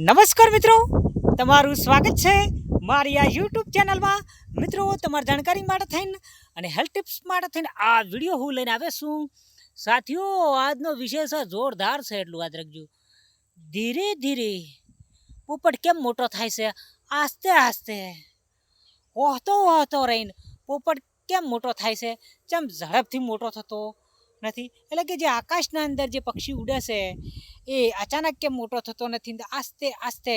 નમસ્કાર મિત્રો. તમારું સ્વાગત છે મારી આ યુટ્યુબ ચેનલમાં. મિત્રો, તમારી જાણકારી માટે થઈને અને હેલ્થ ટિપ્સ માટે થઈને આ વીડિયો હું લઈને આવે છું. સાથીઓ, આજનો છે જોરદાર છે એટલું યાદ રાખજો. ધીરે ધીરે પોપટ કેમ મોટો થાય છે? આસ્તે આસ્તે. હોતો હોતો રહીને પોપટ કેમ મોટો થાય છે? કેમ ઝડપથી મોટો થતો નથી. એટલે કે જે આકાશના અંદર જે પક્ષી ઉડે છે એ અચાનક કેમ મોટો થતો નથી આસ્તે આસ્તે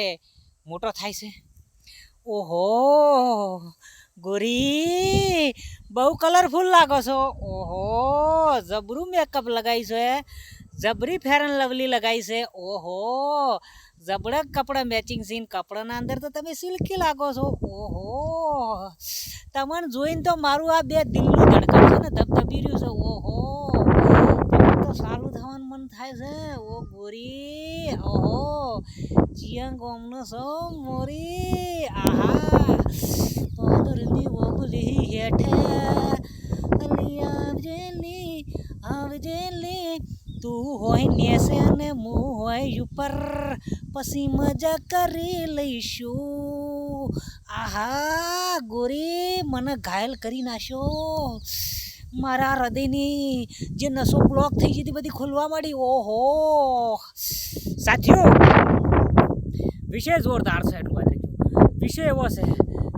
મોટો થાય છે? ઓહો! ગોરી, બહુ કલરફુલ લાગો છો. ઓહો! જબરું મેકઅપ લગાવી છે. જબરી ફેર એન્ડ લવલી લગાવી છે. ઓહો! જબડક કપડાં મેચિંગ સીન કપડાના અંદર તો તમે સિલ્કી લાગો છો. ઓહો! તમને જોઈને તો મારું આ બે દિલનું ધડકન છે ને ધબધબી રહ્યું છે ઓહો તમને તો સારું થવાનું મન થાય છે ઓ ગોરી ઓહો ચિયંગ ઓમનો સો મોરી, આહા પાદરની વબલી હેઠે, અલી આવજેલી આવજેલી, તું હોય નેસે અને હું હોય ઉપર, પછી મજા કરી લઈશું. આહા, ગોરી, મને ઘાયલ કરી નાખ્યો મારા હૃદયની જે નસો બ્લોક થઈ હતી બધી ખુલવા માંડી, ઓહો. સાથીઓ વિષય જોરદાર છે એટલું વાત વિષય એવો છે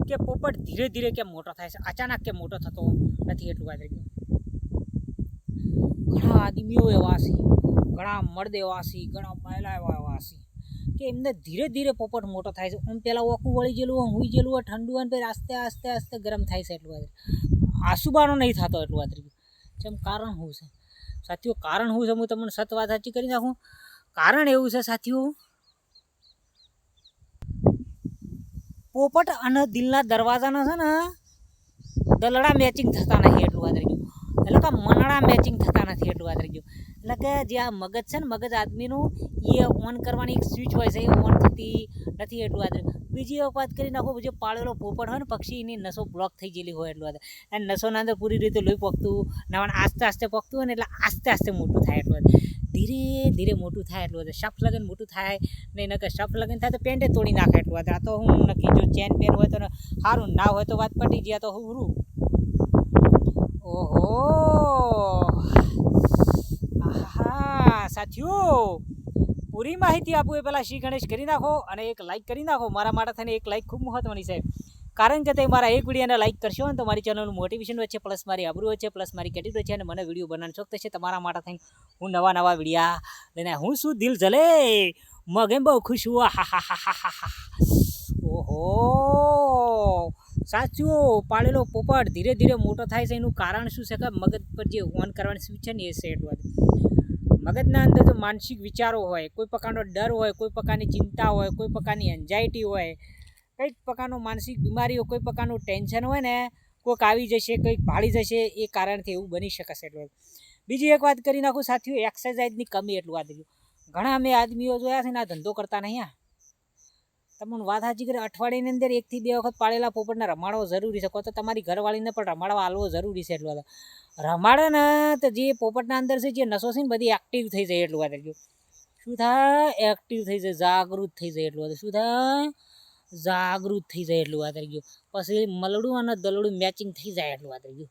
કે પોપટ ધીરે ધીરે કેમ મોટો થાય છે? અચાનક કેમ મોટો થતો નથી એટલું વાત ઘણા આદમીઓ એવા છે, ઘણા મર્દ એવા છે, ઘણા મહિલા એવા એવા છે કે એમને ધીરે ધીરે પોપટ મોટો થાય છે. આમ પહેલાં ઓકું વળી ગયેલું હોય, હુઈ ગયેલું હોય, ઠંડુ હોય પછી આસ્તે આસ્તે આસ્તે ગરમ થાય છે એટલું વાત આસુબાનો નહીં થતો એટલું વાત જેમ કારણ શું છે? સાથીઓ, કારણ શું છે? હું તમને સત વાત સાચી કરી નાખું. કારણ એવું છે, સાથીઓ પોપટ અને દિલના દરવાજાના છે ને, દલડા મેચિંગ થતા નથી એટલું વાત રહી એટલે કે મનડા મેચિંગ થતા નથી એટલું વાત રહી એટલે કે જે આ મગજ છે ને, મગજ આદમીનું, એ ઓન કરવાની એક સ્વિચ હોય છે, એ ઓન થતી નથી એટલું આદર. બીજી વાત કરી નાખો જે પાળેલો પોપટ હોય ને, પક્ષી એની નસો બ્લોક થઈ ગયેલી હોય એટલું આદર. અને નસોના અંદર પૂરી રીતે લોહી પકતું નાવાનું આસ્તે આસ્તે પકતું હોય ને એટલે આસ્તે આસ્તે મોટું થાય એટલું ધીરે ધીરે મોટું થાય એટલું હતું શફ લગન મોટું થાય નહીં નકર શફ લગન થાય તો પેન્ટે તોડી નાખે એટલું વાત આ તો હું નક્કી, જો ચેન પેન હોય તો સારું ના હોય તો વાત પટી ગયા તો હું રૂ. ઓહો! આહા સાથીઓ પૂરી માહિતી આપું એ પહેલાં શ્રી ગણેશ કરી નાખો અને એક લાઈક કરી નાખો. મારા માટે થઈને એક લાઈક ખૂબ મહત્વની છે. કારણ કે તે મારા એક વિડીયોને લાઈક કરશો ને તો મારી ચેનલનું મોટિવેશન વચ્ચે પ્લસ મારી આબરૂ વચ્ચે પ્લસ મારી કેટી છે અને મને વીડિયો બનાવવાનો શોખ થશે. તમારા માટે થઈને હું નવા નવા વિડીયા લઈને હું શું દિલ જલે? એમ બહુ ખુશ હું હા હા હા હા હા હા. ઓહો. સાચું. પાળેલો પોપટ ધીરે ધીરે મોટો થાય છે. એનું કારણ શું છે કે મગજ પર જે ઓન કરવાની સ્વિચ છે ને એ સેટ હોય. મગજના અંદર જો માનસિક વિચારો હોય, કોઈ પ્રકારનો ડર હોય, કોઈ પ્રકારની ચિંતા હોય, કોઈ પ્રકારની એન્ઝાયટી હોય, કંઈક પ્રકારનો માનસિક બીમારી હોય કોઈ પ્રકારનું ટેન્શન હોય ને, કોઈક આવી જશે, કંઈક ભાળી જશે, એ કારણથી એવું બની શકશે. એટલું બીજી એક વાત કરી નાખું, સાથીઓ એક્સરસાઇઝની કમી એટલું વાત ઘણા અમે આદમીઓ જોયા છે ને, આ ધંધો કરતા નહીં તમને સાચી કરી, અઠવાડિયાની અંદર એકથી બે વખત પાળેલા પોપટને રમાડવો જરૂરી છે. કહો તો તમારી ઘરવાળીને પણ રમાડવા હાલવો જરૂરી છે એટલું રમાડે ને તો જે પોપટના અંદર છે, જે નસો છે ને, બધી એક્ટિવ થઈ જાય એટલું વાત શું થાય? એક્ટિવ થઈ જાય, જાગૃત થઈ જાય એટલું વાત શું થાય? જાગૃત થઈ જાય એટલું વાત ગયું પછી મલડું અને દલડું મેચિંગ થઈ જાય એટલું વાત ગયું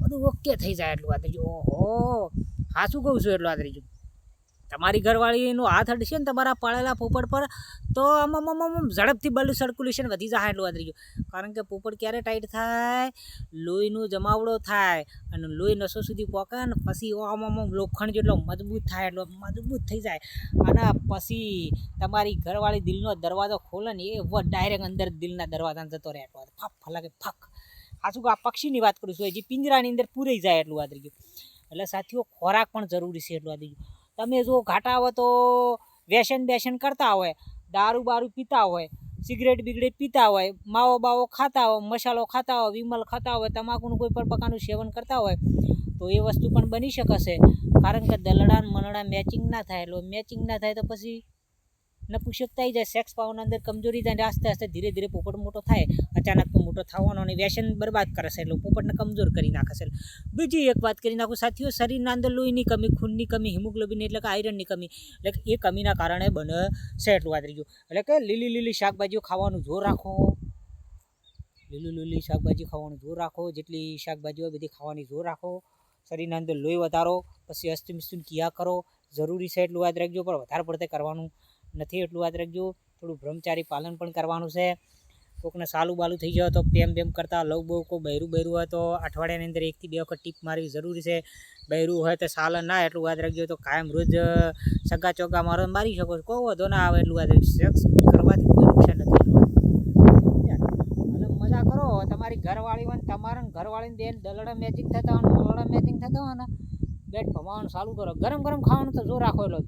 બધું ઓકે થઈ જાય એટલું વાત ગયું ઓહો! સાચું કહું છું એટલું વાત રહ્યું તમારી ઘરવાળીનું હાથ અડશે ને તમારા પાળેલા પોપટ પર, તો આમ આમ આમ ઝડપથી બ્લડ સર્ક્યુલેશન વધી જાય એટલું વધી ગયું. કારણ કે પોપટ ક્યારે ટાઈટ થાય? લોહીનું જમાવડો થાય અને લોહી નસો સુધી પોકે ને પછી આમ આમ લોખંડ જેટલો મજબૂત થાય એટલો મજબૂત થઈ જાય. અને પછી તમારી ઘરવાળી દિલનો દરવાજો ખોલે ને એ ડાયરેક્ટ અંદર દિલના દરવાજાને જતો રહે એટલો ફક, ફલાકે ફક. સાચું આ પક્ષીની વાત કરું છું? હજી પિંજરાની અંદર પૂરાઈ જાય એટલું વાત ગયું. એટલે સાથીઓ, ખોરાક પણ જરૂરી છે એટલું વાત ગયું. તમે જો ઘાટા હોય તો વ્યસન બેસન કરતા હોય, દારૂ બારૂ પીતા હોય, સિગરેટ બિગરેટ પીતા હોય, માવો બાવો ખાતા હોય, મસાલો ખાતા હોય, વિમલ ખાતા હોય, તમાકુનું કોઈ પણ પ્રકારનું સેવન કરતા હોય, તો એ વસ્તુ પણ બની શકશે. કારણ કે દલડા મનડા મેચિંગ ના થાય, એટલે મેચિંગ ના થાય તો પછી નપુસકતા આવી જાય સેક્સ પાવરના અંદર કમજોરી જાય આસ્તે આસ્તે ધીરે ધીરે પોપટ મોટો થાય, અચાનક મોટો થવાનો અને વ્યસન બરબાદ કરે છે, એટલે પોપટને કમજોર કરી નાખે છે. બીજી એક વાત કરી નાખું, સાથીઓ, શરીરના અંદર લોહીની કમી, ખૂનની કમી હિમોગ્લોબિન એટલે કે આયરનની કમી, એટલે એ કમીના કારણે બને છે, એટલું વાત રહી ગયું. એટલે કે લીલી લીલી શાકભાજીઓ ખાવાનું જોર રાખો. લીલી લીલી શાકભાજી ખાવાનું જોર રાખો, જેટલી શાકભાજી હોય બધી ખાવાની જોર રાખો. શરીરના અંદર લોહી વધારો, પછી અસ્તિમિસ્તુન કિયા કરો. જરૂરી છે એટલું યાદ રાખજો, પણ વધારે પડતે કરવાનું નથી એટલું યાદ રાખજો. થોડું બ્રહ્મચારી પાલન પણ કરવાનું છે. કોકને સાલું બાલું થઈ જાય તો પેમ બેમ કરતા લવ બહુ કોઈ બૈરું બૈરું હોય તો અઠવાડિયાની અંદર એકથી બે વખત ટીપ મારવી જરૂરી છે. બૈરું હોય તો સાલ ના એટલું યાદ રાખજો તો કાયમ રોજ સગા ચોગા મારો મારી શકો છો. કોઈ વધો ના આવે એટલું યાદ રાખજો. કરવાથી કોઈ નુકસાન નથી મજા કરો. તમારી ઘરવાળી હોય તમારા ઘરવાળીને બેન દલડા મેચિંગ થતા હોય મલડા મેચિંગ થતા હોય ને બેટ ભમાવાનું ચાલુ કરો. ગરમ ગરમ ખાવાનું તો જો રાખો એટલો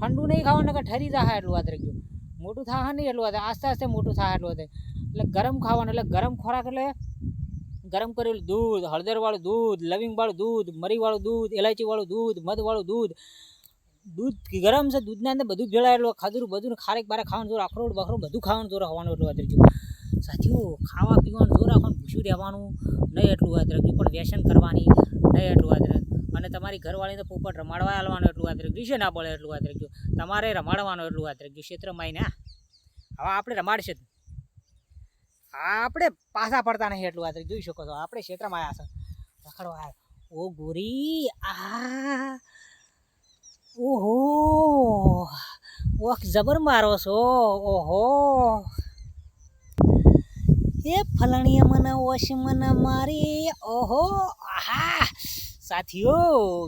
ઠંડુ નહીં ખાવાનું કે ઠરી જાય એટલું વાત રાખજો. મોટું થાય નહીં એટલું વાત. આસ્તે આસ્તે મોટું થાય એટલું વાત. એટલે ગરમ ખાવાનું, એટલે ગરમ ખોરાક એટલે ગરમ કરેલું દૂધ, હળદરવાળું દૂધ, લવિંગવાળું દૂધ, મરીવાળું દૂધ એલાયચીવાળું દૂધ, મધવાળું દૂધ. દૂધ ગરમ છે, દૂધના અંદર બધું ભેળાયેલું ખાધું બધું ખારેક બારે ખાવાનું જોર અખરોડ બખરો બધું ખાવાનું જોર હોવાનું એટલું વાત રાખજો. સાચું ખાવા પીવાનું જોર રાખવાનું ભૂસ્યું રહેવાનું, નહીં એટલું વાત રાખજો. પણ વ્યસન કરવાની, નહીં એટલું વાત રાખજો. અને તમારી ઘરવાળીને પોપટ રમાડવા આવવાનું એટલું વાત રાખ્યું છે, ના બોલે એટલું વાત રાખ્યું તમારે રમાડવાનું એટલું વાત રાખ્યું ક્ષેત્રમાં ને હવે આપણે રમાડશે આપણે પાછા પડતા નહીં એટલું વાત જોઈ શકો છો. આપણે ક્ષેત્રમાં આવ્યા છે. રખડવા. ઓ ગોરી, આ. ઓહો. ઓખ જબર મારો છો. ઓહો. એ ફલણીએ મને ઓશ મને મારી. ઓહો. આહા. સાથીઓ,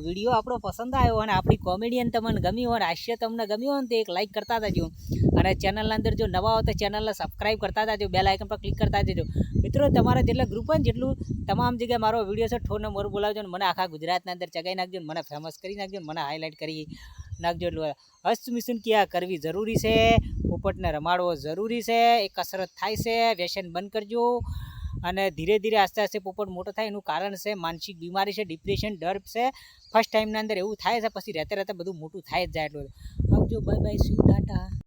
વીડિયો આપણો પસંદ આવ્યો અને આપણી કોમેડિયન તમને ગમી હોય અને હાસ્ય તમને ગમ્યું હોય ને તો એક લાઇક કરતા જજો. અને ચેનલના અંદર જો નવા હો તો ચેનલને સબસ્ક્રાઈબ કરતા જજો બેલ આઇકન પર ક્લિક કરતા જજો. મિત્રો, તમારા જેટલા ગ્રુપ હોય જેટલું તમામ જગ્યાએ મારો વીડિયો છે, ઠોરને મોર બોલાવજો ને મને આખા ગુજરાતના અંદર ચગાવી નાખજો મને ફેમસ કરી નાખજો મને હાઇલાઇટ કરી નાખજો. એટલું હસ્ત મિશન ક્યાં કરવી જરૂરી છે? પોપટને રમાડવો જરૂરી છે? એ કસરત થાય છે? વ્યસન બંધ કરજો. અને ધીરે ધીરે આસ્તે આસ્તે પોપટ મોટો થાય. એનું કારણ છે માનસિક બીમારી છે ડિપ્રેશન ડર છે. ફર્સ્ટ ટાઈમના અંદર એવું થાય છે, પછી રહેતા રહેતે બધું મોટું થાય જ જાય એટલું. આવજો બાય બાય સી ટાટા.